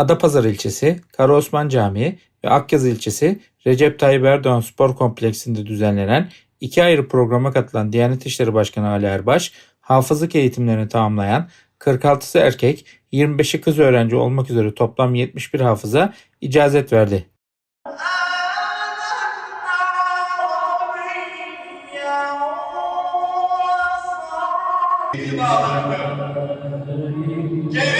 Adapazarı ilçesi, Karaosman Camii ve Akyazı ilçesi Recep Tayyip Erdoğan Spor Kompleksinde düzenlenen iki ayrı programa katılan Diyanet İşleri Başkanı Ali Erbaş, hafızlık eğitimlerini tamamlayan 46'sı erkek, 25'i kız öğrenci olmak üzere toplam 71 hafıza icazet verdi. Geliyor.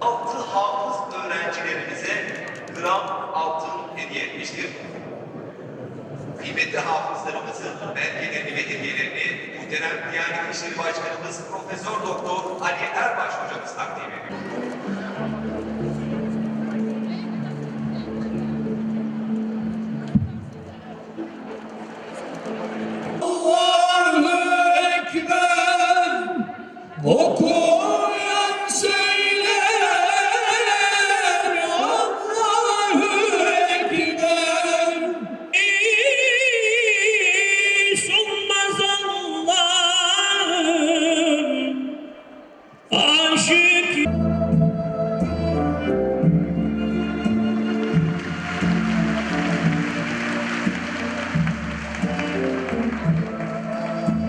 altı hafız öğrencilerimize gram altın hediye etmiştir. Kıymetli hafızlarımızın belgelerini ve hediyelerini muhterem Diyanet İşleri Başkanımız Profesör Doktor Ali Erbaş hocamız takdim ediyor.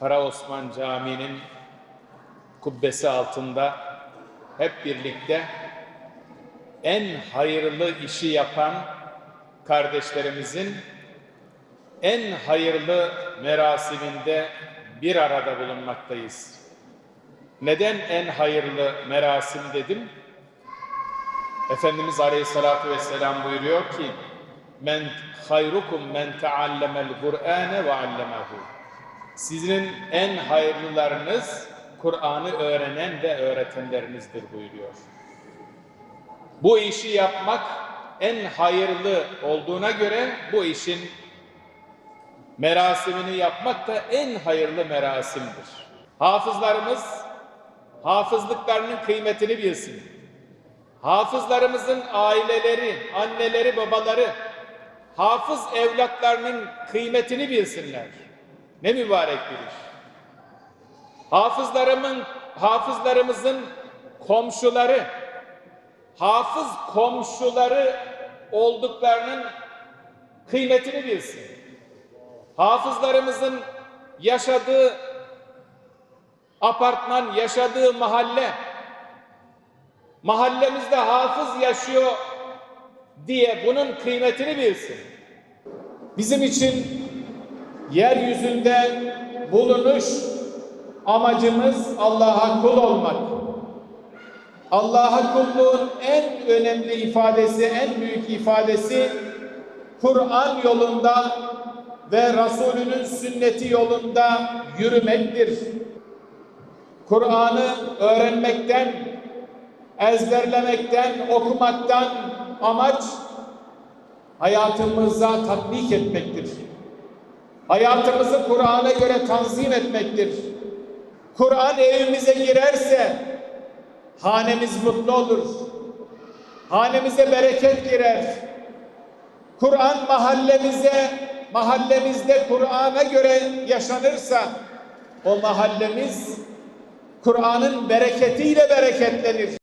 Kara Osman Camii'nin kubbesi altında hep birlikte en hayırlı işi yapan kardeşlerimizin en hayırlı merasiminde bir arada bulunmaktayız. Neden en hayırlı merasim dedim? Efendimiz Aleyhisselatü Vesselam buyuruyor ki men hayrukum men teallemel Kur'ane ve allemehu. Sizin en hayırlılarınız Kur'an'ı öğrenen ve öğretenlerinizdir buyuruyor. Bu işi yapmak en hayırlı olduğuna göre bu işin merasimini yapmak da en hayırlı merasimdir. Hafızlarımız hafızlıklarının kıymetini bilsin. Hafızlarımızın aileleri, anneleri, babaları hafız evlatlarının kıymetini bilsinler. Ne mübarek bir iş. Hafızlarımın, hafızlarımızın komşuları, hafız komşuları olduklarının kıymetini bilsin. Hafızlarımızın yaşadığı apartman, yaşadığı mahalle, mahallemizde hafız yaşıyor diye bunun kıymetini bilsin. Bizim için yeryüzünde bulunuş amacımız Allah'a kul olmak. Allah'a kulluğun en önemli ifadesi, en büyük ifadesi Kur'an yolunda ve Resulünün sünneti yolunda yürümektir. Kur'an'ı öğrenmekten, ezberlemekten, okumaktan amaç hayatımıza tatbik etmektir. Hayatımızı Kur'an'a göre tanzim etmektir. Kur'an evimize girerse hanemiz mutlu olur. Hanemize bereket girer. Kur'an mahallemize, mahallemizde Kur'an'a göre yaşanırsa o mahallemiz Kur'an'ın bereketiyle bereketlenir.